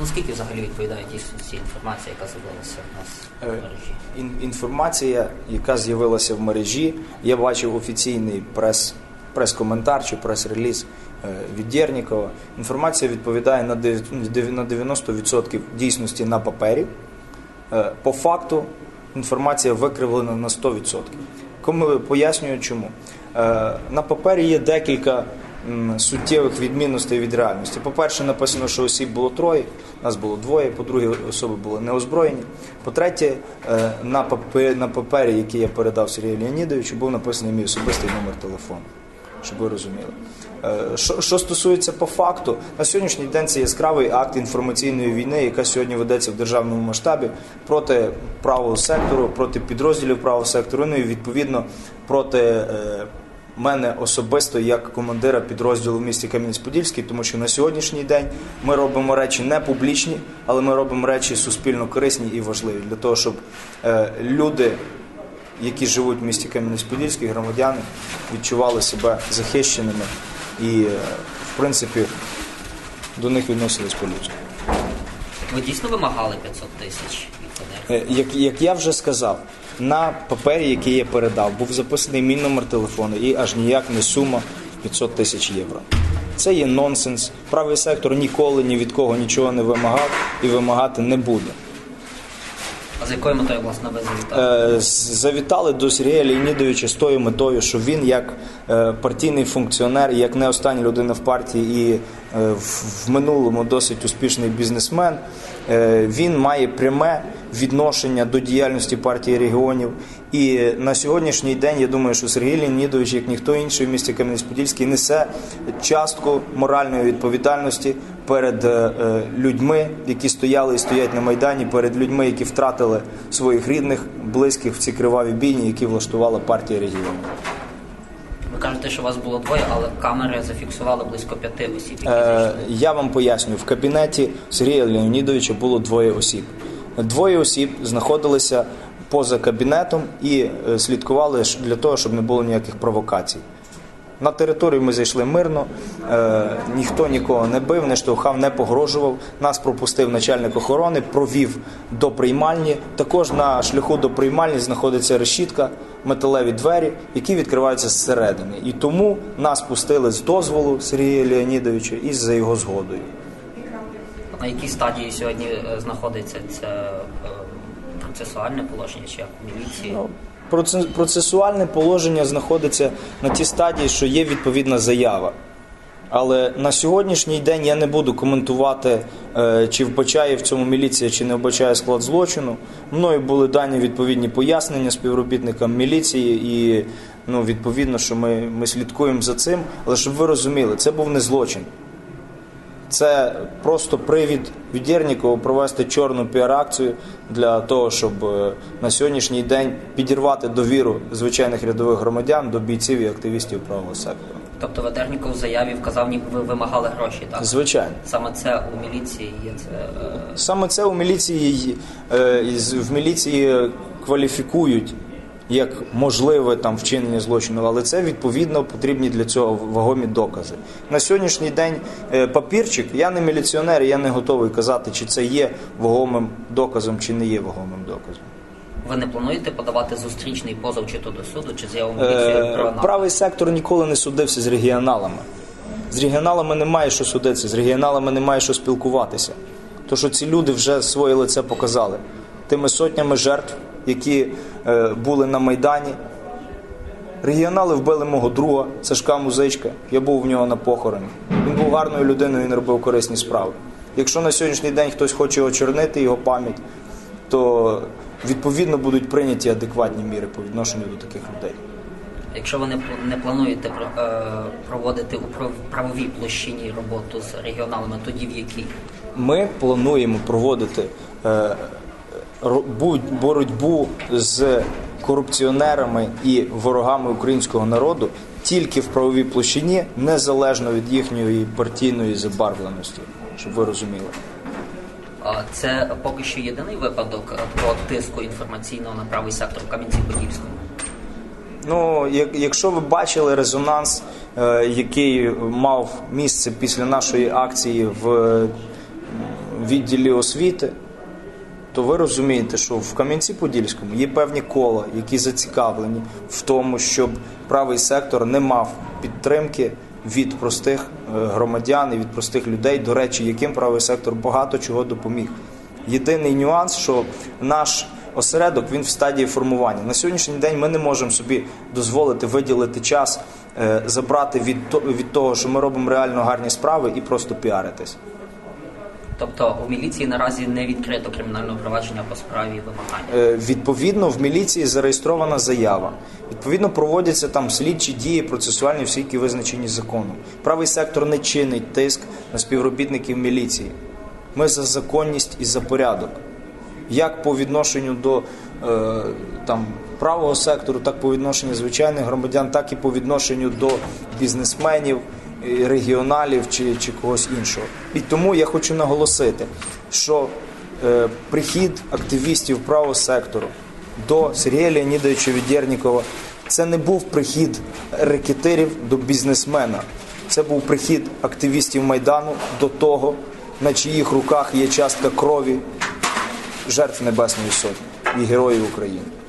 Ну скільки взагалі відповідає дійсності інформація, яка з'явилася в нас в Е, мережі? Ін- Інформація, яка з'явилася в мережі, я бачив офіційний прес, прес-коментар чи прес-реліз е, від Дєрнікова. Інформація відповідає на дев- дев- на 90% дійсності на папері. Е, По факту інформація викривлена на 100%. Кому пояснюю чому. На папері є декілька суттєвих відмінностей від реальності. По-перше, написано, що осіб було троє, нас було двоє, по-друге, особи були неозброєні. По-третє, е, на папері, який я передав Сергію Леонідовичу, був написаний мій особистий номер телефону. Щоб ви розуміли. Е, Що, що стосується по факту, на сьогоднішній день це яскравий акт інформаційної війни, яка сьогодні ведеться в державному масштабі проти правого сектору, проти підрозділів правого сектору, ну і відповідно проти е, мене особисто як командира підрозділу в місті Кам'янець-Подільський, тому що на сьогоднішній день ми робимо речі не публічні, але ми робимо речі суспільно корисні і важливі для того, щоб е, люди які живуть в місті Кам'янець-Подільський, громадяни відчували себе захищеними і, е, в принципі, до них відносились по-людськи. Ви дійсно вимагали 500 тисяч від ФДР? Е, Як, як я вже сказав, на папері, який я передав, був записаний мій номер телефону і аж ніяк не сума 500 тисяч євро. Це є нонсенс. Правий сектор ніколи ні від кого нічого не вимагав і вимагати не буде. А з якою метою, власне, ви завітали? Е, завітали до Сергія Леонідовича з тою метою, що він як е, партійний функціонер, як не остання людина в партії і е, в, минулому досить успішний бізнесмен, він має пряме відношення до діяльності партії регіонів. І на сьогоднішній день я думаю, що Сергій Леонідович, як ніхто інший в місті Кам'янець-Подільський, несе частку моральної відповідальності перед е, е, людьми, які стояли і стоять на майдані, перед людьми, які втратили своїх рідних, близьких в ці криваві бійні, які влаштувала партія регіонів. Кажете, що вас було двоє, але камери зафіксували близько п'яти осіб, які Е, зайшли. я вам поясню, в кабінеті Сергія Леонідовича було двоє осіб. Двоє осіб знаходилися поза кабінетом і е, слідкували ж для того, щоб не було ніяких провокацій. На територію ми зайшли мирно, е, ніхто нікого не бив, не штовхав, не погрожував. Нас пропустив начальник охорони, провів до приймальні. Також на шляху до приймальні знаходиться решітка, металеві двері, які відкриваються зсередини. І тому нас пустили з дозволу Сергія Леонідовича і за його згодою. На якій стадії сьогодні е, знаходиться це процесуальне положення чи як міліції? Проце- Процесуальне положення знаходиться на тій стадії, що є відповідна заява. Але на сьогоднішній день я не буду коментувати, е, чи вбачає в цьому міліція, чи не вбачає склад злочину. Мною були дані відповідні пояснення співробітникам міліції, і ну, відповідно, що ми, ми слідкуємо за цим. Але щоб ви розуміли, це був не злочин. Це просто привід від Єрнікова провести чорну піар-акцію для того, щоб е, на сьогоднішній день підірвати довіру звичайних рядових громадян до бійців і активістів правого сектору. Тобто Ведерніков в заяві вказав, ніби ви вимагали гроші, так? Звичайно, Саме це у міліції є це. е, саме це у міліції е, в міліції кваліфікують як можливе там вчинення злочину, але це відповідно потрібні для цього вагомі докази. На сьогоднішній день е, папірчик, я не міліціонер, я не готовий казати, чи це є вагомим доказом, чи не є вагомим доказом. Ви не плануєте подавати зустрічний позов чи то до суду, чи заяву міліцію Е. Правий сектор ніколи не судився з регіоналами. З регіоналами немає що судитися, з регіоналами немає що спілкуватися. То що ці люди вже своє лице показали тими сотнями жертв, які е, були на Майдані. Регіонали вбили мого друга Сашка Музичка. Я був в нього на похороні. Він був гарною людиною, він робив корисні справи. Якщо на сьогоднішній день хтось хоче очорнити його пам'ять, то відповідно будуть прийняті адекватні міри по відношенню до таких людей. Якщо ви не, плануєте е, проводити у правовій площині роботу з регіоналами, тоді в якій? Ми плануємо проводити е, боротьбу з корупціонерами і ворогами українського народу тільки в правовій площині, незалежно від їхньої партійної забарвленості, щоб ви розуміли. Це поки що єдиний випадок е, такого тиску інформаційного на правий сектор в Кам'янці-Подільському. Ну, як- якщо ви бачили резонанс, е, який мав місце після нашої акції в, відділі освіти, то ви розумієте, що в Кам'янці-Подільському є певні кола, які зацікавлені в тому, щоб правий сектор не мав підтримки від простих е, громадян і від простих людей, до речі, яким правий сектор багато чого допоміг. Єдиний нюанс, що наш осередок він в стадії формування. На сьогоднішній день ми не можемо собі дозволити виділити час, е, забрати від, то- від того, що ми робимо реально гарні справи і просто піаритись. Тобто у міліції наразі не відкрито кримінальне провадження по справі вимагання. Е, Відповідно, в міліції зареєстрована заява. Відповідно, проводяться там слідчі дії, процесуальні всі, які визначені законом. Правий сектор не чинить тиск на співробітників міліції. Ми за законність і за порядок. Як по відношенню до е, там, правого сектору, так по відношенню звичайних громадян, так і по відношенню до бізнесменів, регіоналів чи, чи когось іншого. І тому я хочу наголосити, що е, прихід активістів правого сектору до Сергія Леонідовича Відєрнікова це не був прихід рекетирів до бізнесмена. Це був прихід активістів Майдану до того, на чиїх руках є частка крові жертв Небесної Сотні і героїв України.